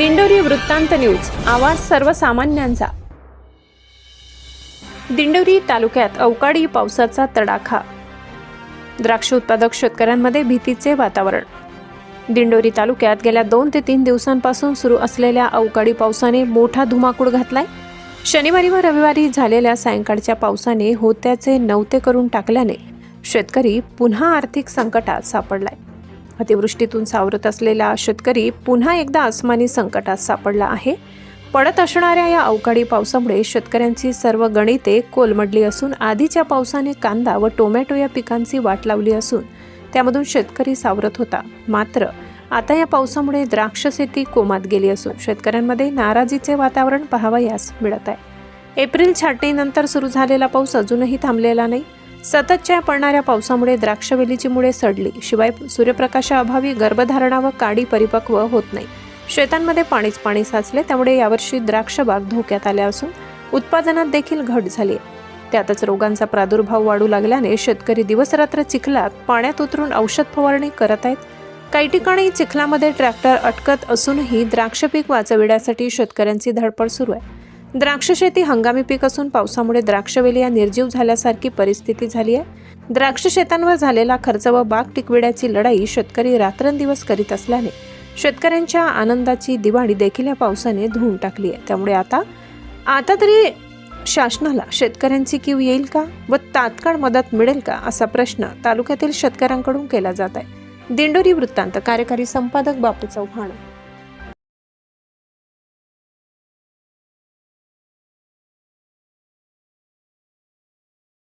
दिंडोरी वृत्तांत न्यूज आवाज सर्वसामान्यांचा. दिंडोरी तालुक्यात अवकाळी पावसाचा तडाखा. द्राक्ष उत्पादक शेतकऱ्यांमध्ये भीतीचे वातावरण. दिंडोरी तालुक्यात गेल्या दोन ते तीन दिवसांपासून सुरू असलेल्या अवकाळी पावसाने मोठा धुमाकूळ घातलाय. शनिवारी व रविवारी झालेल्या सायंकाळच्या पावसाने होत्याचे नवते करून टाकल्याने शेतकरी पुन्हा आर्थिक संकटात सापडलाय. अतिवृष्टीतून सावरत असलेला शेतकरी पुन्हा एकदा आसमानी संकटात सापडला आहे. पडत असणाऱ्या या अवकाळी पावसामुळे शेतकऱ्यांची सर्व गणिते कोलमडली असून आधीच्या पावसाने कांदा व टोमॅटो या पिकांची वाट लावली असून त्यामधून शेतकरी सावरत होता. मात्र आता या पावसामुळे द्राक्ष शेती कोमात गेली असून शेतकऱ्यांमध्ये नाराजीचे वातावरण पाहावयास मिळत आहे. एप्रिल छाटणीनंतर सुरू झालेला पाऊस अजूनही थांबलेला नाही. सततच्या पडणाऱ्या पावसामुळे द्राक्षवेलीची मुळे सडली. शिवाय सूर्यप्रकाशाअभावी गर्भधारणा व काडी परिपक्व होत नाही. शेतांमध्ये पाणीच पाणी साचले त्यामुळे यावर्षी द्राक्ष बाग धोक्यात आल्या असून उत्पादनात देखील घट झाली आहे. त्यातच रोगांचा प्रादुर्भाव वाढू लागल्याने शेतकरी दिवसरात्र चिखलात पाण्यात उतरून औषध फवारणी करत आहेत. काही ठिकाणी चिखलामध्ये ट्रॅक्टर अटकत असूनही द्राक्ष पीक वाचविण्यासाठी शेतकऱ्यांची धडपड सुरू आहे. द्राक्ष शेती हंगामी पीक असून पावसामुळे द्राक्षवेली या निर्जीव झाल्यासारखी परिस्थिती झाली आहे. द्राक्ष शेतांवर झालेला खर्च व बाग टिकविण्याची लढाई शेतकरी रात्रंदिवस करीत असल्याने शेतकऱ्यांच्या आनंदाची दिवाळी देखील या पावसाने धुवून टाकली आहे. त्यामुळे आता आता तरी शासनाला शेतकऱ्यांची किव येईल का व तात्काळ मदत मिळेल का असा प्रश्न तालुक्यातील शेतकऱ्यांकडून केला जात आहे. दिंडोरी वृत्तांत कार्यकारी संपादक बापू चव्हाण.